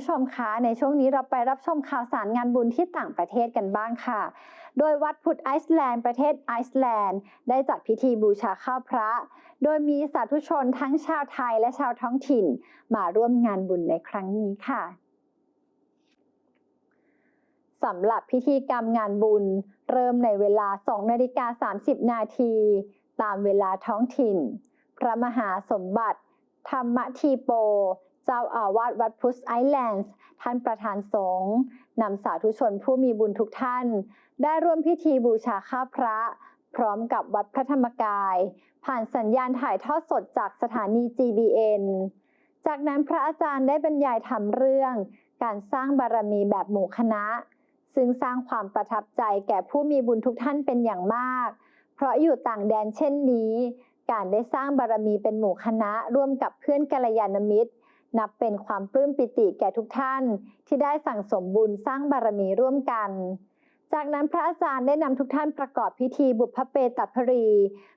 ผู้ชมคะในช่วงนี้เราไปรับชมข่าวสารงานบุญที่ต่างประเทศกันบ้างค่ะ โดยวัดพุทธไอซ์แลนด์ประเทศไอซ์แลนด์ ได้จัดพิธีบูชาข้าวพระ โดยมีสาธุชนทั้งชาวไทยและชาวท้องถิ่น มาร่วมงานบุญในครั้งนี้ค่ะสำหรับพิธีกรรมงานบุญ เริ่มในเวลา 2 นาฬิกา 30 นาที ตามเวลาท้องถิ่น พระมหาสมบัติ ธรรมทีโป จ้าอาวาสวัดพุทธไอแลนด์ท่านประธานสงฆ์นำสาธุชนผู้มีบุญทุกท่าน ได้ร่วมพิธีบูชาข้าพระ พร้อมกับวัดพระธรรมกาย ผ่านสัญญาณถ่ายทอดสดจากสถานี GBN จากนั้นพระอาจารย์ได้บรรยายธรรมเรื่อง การสร้างบารมีแบบหมู่คณะ ซึ่งสร้างความประทับใจแก่ผู้มีบุญทุกท่านเป็นอย่างมาก เพราะอยู่ต่างแดนเช่นนี้ การได้สร้างบารมีเป็นหมู่คณะร่วมกับเพื่อนกัลยาณมิตร นับเป็นความปลื้มปิติแก่ทุกท่านที่ได้สั่งสมบุญสร้างบารมีร่วมกัน จากนั้นพระอาจารย์ได้นำทุกท่านประกอบพิธีบุพเพตัพรี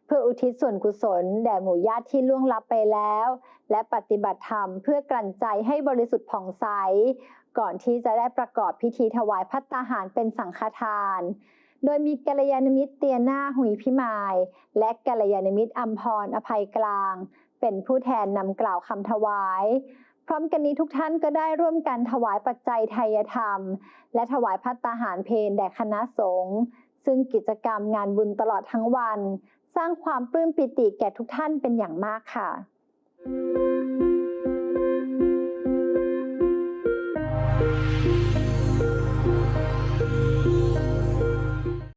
เพื่ออุทิศส่วนกุศลแด่หมู่ญาติที่ล่วงลับไปแล้ว และปฏิบัติธรรมเพื่อกลั่นใจให้บริสุทธิ์ผ่องใส ก่อนที่จะได้ประกอบพิธีถวายพัตตาหารเป็นสังฆทาน โดยมีกัลยาณมิตรเตียนาหุยพิมาย และกัลยาณมิตรอัมพรอภัยกลาง เป็นผู้แทนนำกล่าวคำถวาย พร้อมกันนี้ทุกท่านก็ได้ร่วมกันถวายปัจจัยไทยธรรม และถวายพัตตาหารเพลแด่คณะสงฆ์ซึ่งกิจกรรมงานบุญตลอดทั้งวัน สร้างความปลื้มปิติแก่ทุกท่านเป็นอย่างมากค่ะ